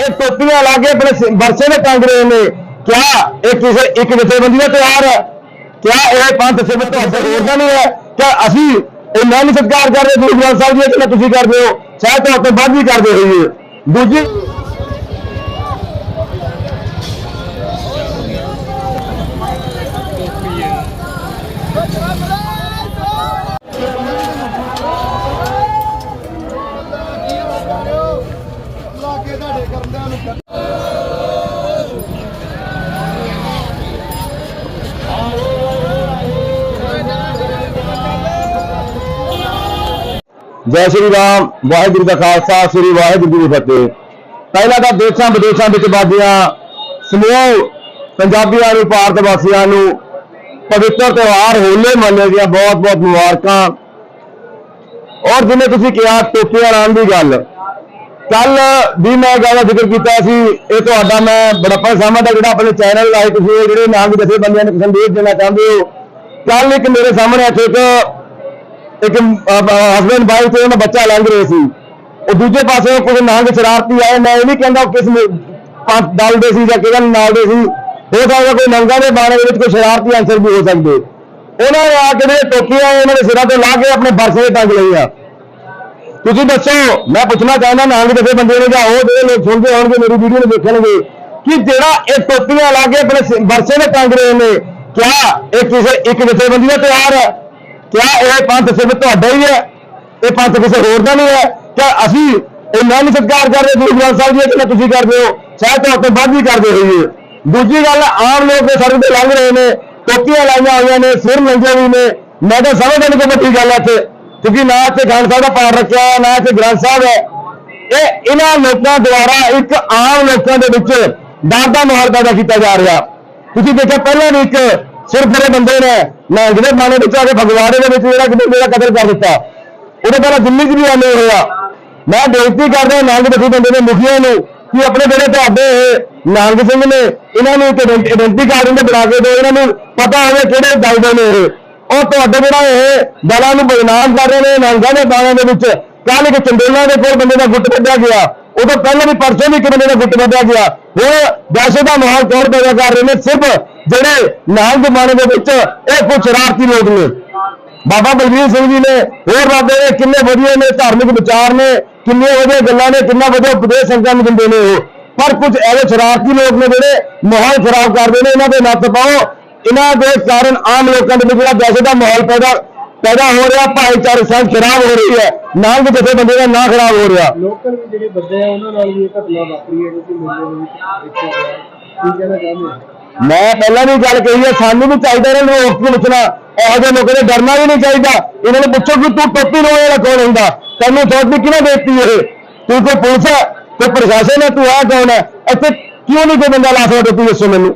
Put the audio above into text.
ਇਹ ਟੋਪੀਆਂ ਲਾ ਕੇ ਆਪਣੇ ਸ- ਵਰਸੇ ਨੇ ਰਹੇ ਨੇ, ਕਿਆ ਇਹ ਕਿਸੇ ਇੱਕ ਜਥੇਬੰਦੀ ਦਾ ਤਿਉਹਾਰ ਹੈ? ਕਿਆ ਇਹ ਪੰਜ ਜਥੇਬੰਦੀ ਤੁਹਾਡੇ ਹੋਰ ਦਾ ਨਹੀਂ ਹੈ? ਕਿਆ ਅਸੀਂ ਇਹ ਮੈਂ ਸਤਿਕਾਰ ਕਰ ਰਹੇ ਗੁਰੂ ਗ੍ਰੰਥ ਸਾਹਿਬ ਜੀ ਜਿਹੜਾ ਤੁਸੀਂ ਕਰਦੇ ਹੋ, ਸ਼ਾਇਦ ਤੁਹਾਡੇ ਤੋਂ ਬਾਅਦ ਵੀ ਕਰਦੇ ਹੋਈਏ। ਦੂਜੀ ਜੈ ਸ਼੍ਰੀ ਰਾਮ, ਵਾਹਿਗੁਰੂ ਦਾ ਖਾਲਸਾ, ਸ੍ਰੀ ਵਾਹਿਗੁਰੂ ਜੀ ਕੀ ਫਤਿਹ। ਪਹਿਲਾਂ ਤਾਂ ਦੇਸ਼ਾਂ ਵਿਦੇਸ਼ਾਂ ਵਿੱਚ ਵਾਦੀਆਂ, ਸਮੂਹ ਪੰਜਾਬੀਆਂ ਨੂੰ ਭਾਰਤ ਵਾਸੀਆਂ ਨੂੰ ਪਵਿੱਤਰ ਤਿਉਹਾਰ, ਹੋਲੇ ਮਹੱਲੇ ਦੀਆਂ ਬਹੁਤ ਬਹੁਤ ਮੁਬਾਰਕਾਂ। ਔਰ ਜਿਵੇਂ ਤੁਸੀਂ ਕਿਹਾ, ਟੋਪੀਆਂ ਲਾਉਣ ਦੀ ਗੱਲ ਕੱਲ ਵੀ ਮੈਂ ਇਹ ਗੱਲ ਜ਼ਿਕਰ ਕੀਤਾ ਸੀ, ਇਹ ਤੁਹਾਡਾ ਮੈਂ ਬੜਾਪਾ ਸਾਹਮਣੇ ਜਿਹੜਾ ਆਪਣੇ ਚੈਨਲ ਲਾਏ ਤੁਸੀਂ, ਇਹ ਜਿਹੜੇ ਨਾਮ ਦੇ ਬੰਦਿਆਂ ਨੂੰ ਸੰਦੇਸ਼ ਦੇਣਾ ਚਾਹੁੰਦੇ ਹੋ। ਕੱਲ ਇੱਕ ਮੇਰੇ ਸਾਹਮਣੇ ਇੱਥੇ ਇੱਕ ਇੱਕ ਹਸਬੰਡ ਵਾਈਫ ਤੇ ਉਹਨਾਂ ਬੱਚਾ ਲੰਘ ਰਹੇ ਸੀ। ਉਹ ਦੂਜੇ ਪਾਸੇ ਕੋਈ ਨਾਂਗ ਸ਼ਰਾਰਤੀ ਆਏ, ਮੈਂ ਇਹ ਨਹੀਂ ਕਹਿੰਦਾ ਕਿਸ ਪੰਥ ਦਲ ਦੇ ਸੀ ਜਾਂ ਕਿਹੜਾ ਨਾਲ ਦੇ ਸੀ। ਹੋ ਸਕਦਾ ਕੋਈ ਨੰਗਾ ਦੇ ਬਾਰੇ ਵਿੱਚ ਕੋਈ ਸ਼ਰਾਰਤੀ ਅੰਸਰ ਵੀ ਹੋ ਸਕਦੇ। ਉਹਨਾਂ ਨੇ ਆ ਕੇ ਜਿਹੜੇ ਟੋਕੀਆਂ ਉਹਨਾਂ ਦੇ ਸਿਰਾਂ ਤੇ ਲਾ ਕੇ ਆਪਣੇ ਬਰਸੇ ਟੰਗ ਲਈਆਂ। ਤੁਸੀਂ ਦੱਸੋ, ਮੈਂ ਪੁੱਛਣਾ ਚਾਹੁੰਦਾ ਨਾਂਗ ਦੇ ਬੰਦੇ ਨੇ ਜਾਂ ਉਹ ਜਿਹੜੇ ਲੋਕ ਸੁਣਦੇ ਹੋਣਗੇ, ਮੇਰੀ ਵੀਡੀਓ ਨੂੰ ਦੇਖਣਗੇ, ਕਿ ਜਿਹੜਾ ਇਹ ਟੋਪੀਆਂ ਲਾ ਕੇ ਆਪਣੇ ਵਰਸੇ ਬਰਸੇ ਦੇ ਟੰਗ ਰਹੇ ਨੇ, ਕਿਆ ਇਹ ਕਿਸੇ ਇੱਕ ਜਥੇਬੰਦੀ ਦਾ ਤਿਉਹਾਰ ਹੈ? ਕਿਆ ਇਹ ਪੰਥ ਸਿਰਫ ਤੁਹਾਡਾ ਹੀ ਹੈ? ਇਹ ਪੰਥ ਕਿਸੇ ਹੋਰ ਦਾ ਨਹੀਂ ਹੈ? ਕਿਆ ਅਸੀਂ ਇਹ ਮੈਂ ਸਤਿਕਾਰ ਕਰ ਰਹੇ ਗੁਰੂ ਗ੍ਰੰਥ ਸਾਹਿਬ ਜੀ ਜਿੰਨਾ ਤੁਸੀਂ ਕਰਦੇ ਹੋ? ਸ਼ਾਇਦ ਤੁਹਾਡੇ ਤੋਂ ਵੱਧ ਵੀ ਕਰਦੇ ਹੋਈਏ। ਦੂਜੀ ਗੱਲ, ਆਮ ਲੋਕ ਦੇ ਸੜਕ ਤੇ ਲੰਘ ਰਹੇ ਨੇ, ਟੋਪੀਆਂ ਲਾਈਆਂ ਹੋਈਆਂ ਨੇ, ਸਿਰ ਲੰਗੇ ਵੀ ਨੇ। ਮੈਂ ਤਾਂ ਸਮਝਦਾ ਨਹੀਂ ਕਿ ਵੱਡੀ ਗੱਲ ਹੈ ਇੱਥੇ। ਕਿਉਂਕਿ ਨਾ ਇੱਥੇ ਗ੍ਰੰਥ ਸਾਹਿਬ ਦਾ ਪਾਠ ਰੱਖਿਆ ਹੈ, ਨਾ ਇੱਥੇ ਗ੍ਰੰਥ ਸਾਹਿਬ ਹੈ। ਇਹ ਇਹਨਾਂ ਲੋਕਾਂ ਦੁਆਰਾ ਇੱਕ ਆਮ ਲੋਕਾਂ ਦੇ ਵਿੱਚ ਡਰ ਦਾ ਮਾਹੌਲ ਪੈਦਾ ਕੀਤਾ ਜਾ ਰਿਹਾ। ਤੁਸੀਂ ਦੇਖਿਆ ਪਹਿਲਾਂ ਵੀ ਇੱਕ ਸਿਰਫ ਜਿਹੜੇ ਬੰਦੇ ਨੇ ਨਾ ਜਿਹੜੇ ਮਾਨੇ ਵਿੱਚ ਆ ਕੇ ਫਗਵਾੜੇ ਦੇ ਵਿੱਚ ਜਿਹੜਾ ਕਿਤੇ ਮੇਰਾ ਕਤਲ ਕਰ ਦਿੱਤਾ। ਉਹਦੇ ਪਹਿਲਾਂ ਦਿੱਲੀ 'ਚ ਵੀ ਐਵੇਂ ਹੋਇਆ। ਮੈਂ ਬੇਨਤੀ ਕਰਦਾ ਨਾਂਗ ਬਸੀ ਬੰਦੇ ਨੇ ਮੁਖੀਆਂ ਨੂੰ ਕਿ ਆਪਣੇ ਜਿਹੜੇ ਤੁਹਾਡੇ ਇਹ ਨਾਂਗ ਸਿੰਘ ਨੇ ਇਹਨਾਂ ਨੂੰ ਇੱਕ ਆਇਡੈਂਟੀ ਕਾਰਡ ਇਹਨੇ ਬਣਾ ਕੇ ਦਿਓ। ਇਹਨਾਂ ਨੂੰ ਪਤਾ ਹੋਵੇ ਕਿਹੜੇ ਦਲ ਨੇ ਇਹ। ਔਰ ਤੁਹਾਡੇ ਜਿਹੜਾ ਇਹ ਦਲਾਂ ਨੂੰ ਬਦਨਾਮ ਕਰ ਰਹੇ ਨੇ, ਨਾਂਗਾਂ ਦੇ ਬਾਣਾਂ ਦੇ ਵਿੱਚ। ਕੱਲ ਇੱਕ ਚੰਡੋਲਾ ਦੇ ਕੋਲ ਬੰਦੇ ਦਾ ਗੁੱਟ ਵੱਢਿਆ ਗਿਆ। ਉਦੋਂ ਪਹਿਲਾਂ ਵੀ ਪਰਸੋਂ ਵੀ ਇੱਕ ਬੰਦੇ ਦਾ ਗੁੱਟ ਵੱਢਿਆ ਗਿਆ। ਹੁਣ ਵੈਸੇ ਦਾ ਮਾਹੌਲ ਕੌਣ ਪੈਦਾ ਕਰ ਰਹੇ ਨੇ? ਸਿਰਫ ਜਿਹੜੇ ਨਾਂਗ ਬਾਣੇ ਦੇ ਵਿੱਚ ਇਹ ਕੁਝ ਸ਼ਰਾਰਤੀ ਲੋਕ ਨੇ। ਬਾਬਾ ਬਲਵੀਰ ਸਿੰਘ ਜੀ ਨੇ ਹੋਰ ਬਾਬੇ ਨੇ ਕਿੰਨੇ ਵਧੀਆ ਨੇ, ਧਾਰਮਿਕ ਵਿਚਾਰ ਨੇ ਕਿੰਨੇ ਵਧੀਆ ਗੱਲਾਂ ਨੇ, ਕਿੰਨਾ ਵਧੀਆ ਉਪਦੇਸ਼ ਸੰਗਤਾਂ ਨੂੰ ਦਿੰਦੇ ਨੇ ਉਹ। ਪਰ ਕੁਝ ਐਵੇਂ ਸ਼ਰਾਰਤੀ ਲੋਕ ਨੇ ਜਿਹੜੇ ਮਾਹੌਲ ਖਰਾਬ ਕਰਦੇ ਨੇ, ਇਹਨਾਂ ਦੇ ਨੱਥ ਪਾਓ। ਇਹਨਾਂ ਦੇ ਕਾਰਨ ਆਮ ਲੋਕਾਂ ਦੇ ਵਿੱਚ ਜਿਹੜਾ ਦਹਿਸ਼ਤ ਦਾ ਮਾਹੌਲ ਪੈਦਾ ਪੈਦਾ ਹੋ ਰਿਹਾ ਭਾਈਚਾਰੇ ਸਾਂਝ ਖਰਾਬ ਹੋ ਰਹੀ ਹੈ ਨਾਲ ਦੇ ਜਿੱਥੇ ਬੰਦੇ ਦਾ ਨਾਂ ਖਰਾਬ ਹੋ ਰਿਹਾ। ਲੋਕਲ ਵੀ ਜਿਹੜੇ ਬੰਦੇ ਆ ਉਹਨਾਂ ਨਾਲ ਵੀ ਇਹ ਘਟਨਾ ਵਾਪਰੀ ਹੈ ਕਿਉਂਕਿ ਮੇਲੇ ਦੇ ਵਿੱਚ ਦੇਖਿਆ ਗਿਆ। ਕੀ ਕਹਿਣਾ ਚਾਹੁੰਦੇ ਹੋ? ਮੈਂ ਪਹਿਲਾਂ ਵੀ ਗੱਲ ਕਹੀ ਹੈ ਸਾਨੂੰ ਵੀ ਚਾਹੀਦਾ ਇਹਨਾਂ ਨੂੰ ਰੋਕ ਕੇ ਪੁੱਛਣਾ ਇਹੋ ਜਿਹੇ ਲੋਕਾਂ ਦੇ ਡਰਨਾ ਵੀ ਨਹੀਂ ਚਾਹੀਦਾ। ਇਹਨਾਂ ਨੂੰ ਪੁੱਛੋ ਕਿ ਤੂੰ ਟੋਪੀ ਲਾਉਣ ਵਾਲਾ ਕੌਣ ਹੁੰਦਾ? ਤੈਨੂੰ ਅਥਾਰਟੀ ਕਿਹਨੇ ਦੇਤੀ ਇਹ? ਤੂੰ ਕੋਈ ਪੁਲਿਸ ਹੈ? ਕੋਈ ਪ੍ਰਸ਼ਾਸਨ ਹੈ? ਤੂੰ ਆ ਕੌਣ ਹੈ? ਇੱਥੇ ਕਿਉਂ ਨਹੀਂ ਕੋਈ ਬੰਦਾ ਲਾ ਸਕਦਾ ਤੂੰ ਦੱਸੋ ਮੈਨੂੰ?